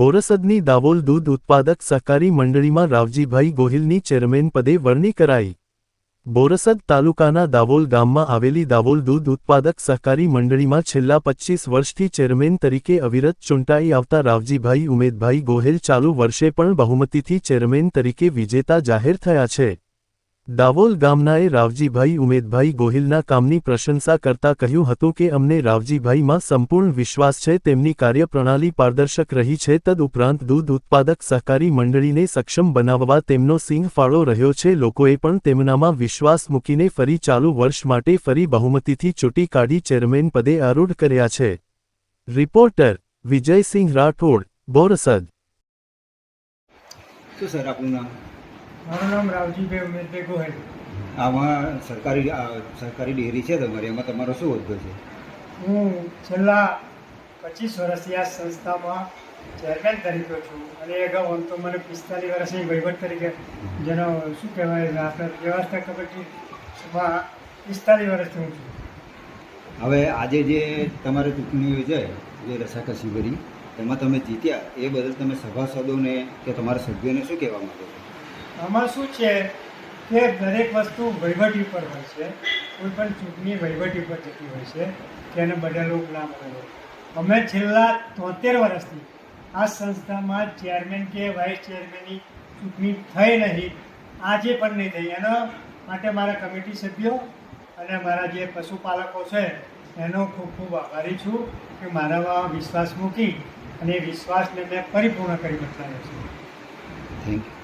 બોરસદની દાવોલ દૂધ ઉત્પાદક સહકારી મંડળીમાં રાવજીભાઈ ગોહિલની ચેરમેન પદે વરણી કરાઈ. બોરસદ તાલુકાના દાવોલ ગામમાં આવેલી દાવોલ દૂધ ઉત્પાદક સહકારી મંડળીમાં છેલ્લા પચ્ચીસ વર્ષથી ચેરમેન તરીકે અવિરત ચૂંટાઈ આવતા રાવજીભાઈ ઉમેદભાઈ ગોહિલ ચાલુ વર્ષે પણ બહુમતીથી ચેરમેન તરીકે વિજેતા જાહેર થયા છે. દાવોલ ગામનાએ રાવજીભાઈ ઉમેદભાઈ ગોહિલના કામની પ્રશંસા કરતા કહ્યું હતું કે અમને રાવજીભાઈમાં સંપૂર્ણ વિશ્વાસ છે, તેમની કાર્યપ્રણાલી પારદર્શક રહી છે તદઉપરાંત દૂધ ઉત્પાદક સહકારી મંડળીને સક્ષમ બનાવવા તેમનો સિંહ ફાળો રહ્યો છે, લોકોએ પણ તેમનામાં વિશ્વાસ મૂકીને ફરી ચાલુ વર્ષ માટે ફરી બહુમતીથી ચૂંટી કાઢી ચેરમેન પદે આરૂઢ કર્યા છે. રિપોર્ટર વિજયસિંહ રાઠોડ, બોરસદ. શું સર, આપનું નામ? મારું નામ રાવજીભાઈ ઉમેશભાઈ ગોહેલ. આમાં સરકારી સરકારી ડેરી છે તમારી એમાં તમારો શું હોદ્દો છે? હું છેલ્લા પચીસ વર્ષથી આ સંસ્થામાં ચેરમેન તરીકે છું અને એ અગાઉ આમ તો મને પિસ્તાલીસ વર્ષની વહીવટ તરીકે જેનો શું કહેવાય આપણે વ્યવસ્થા કમિટીમાં પિસ્તાલીસ વર્ષથી હું છું. હવે આજે જે તમારે ચૂંટણીઓ યોજાય જે રસાકસી ભરી તેમાં તમે જીત્યા એ બદલ તમે સભાસદોને કે તમારા સભ્યોને શું કહેવા માંગો છો? આમાં શું છે કે દરેક વસ્તુ વહીવટી ઉપર હોય છે, કોઈ પણ ચૂંટણી વહીવટી ઉપર જતી હોય છે તેને બદલવું ગુલામ હોય અમે છેલ્લા તોતેર વર્ષથી આ સંસ્થામાં ચેરમેન કે વાઇસ ચેરમેનની ચૂંટણી થઈ નહીં, આજે પણ નહીં થઈ. એના માટે મારા કમિટી સભ્યો અને મારા જે પશુપાલકો છે, એનો ખૂબ ખૂબ આભારી છું કે મારામાં વિશ્વાસ મૂકી અને એ વિશ્વાસને મેં પરિપૂર્ણ કરી બતાવ્યો છે. Thank you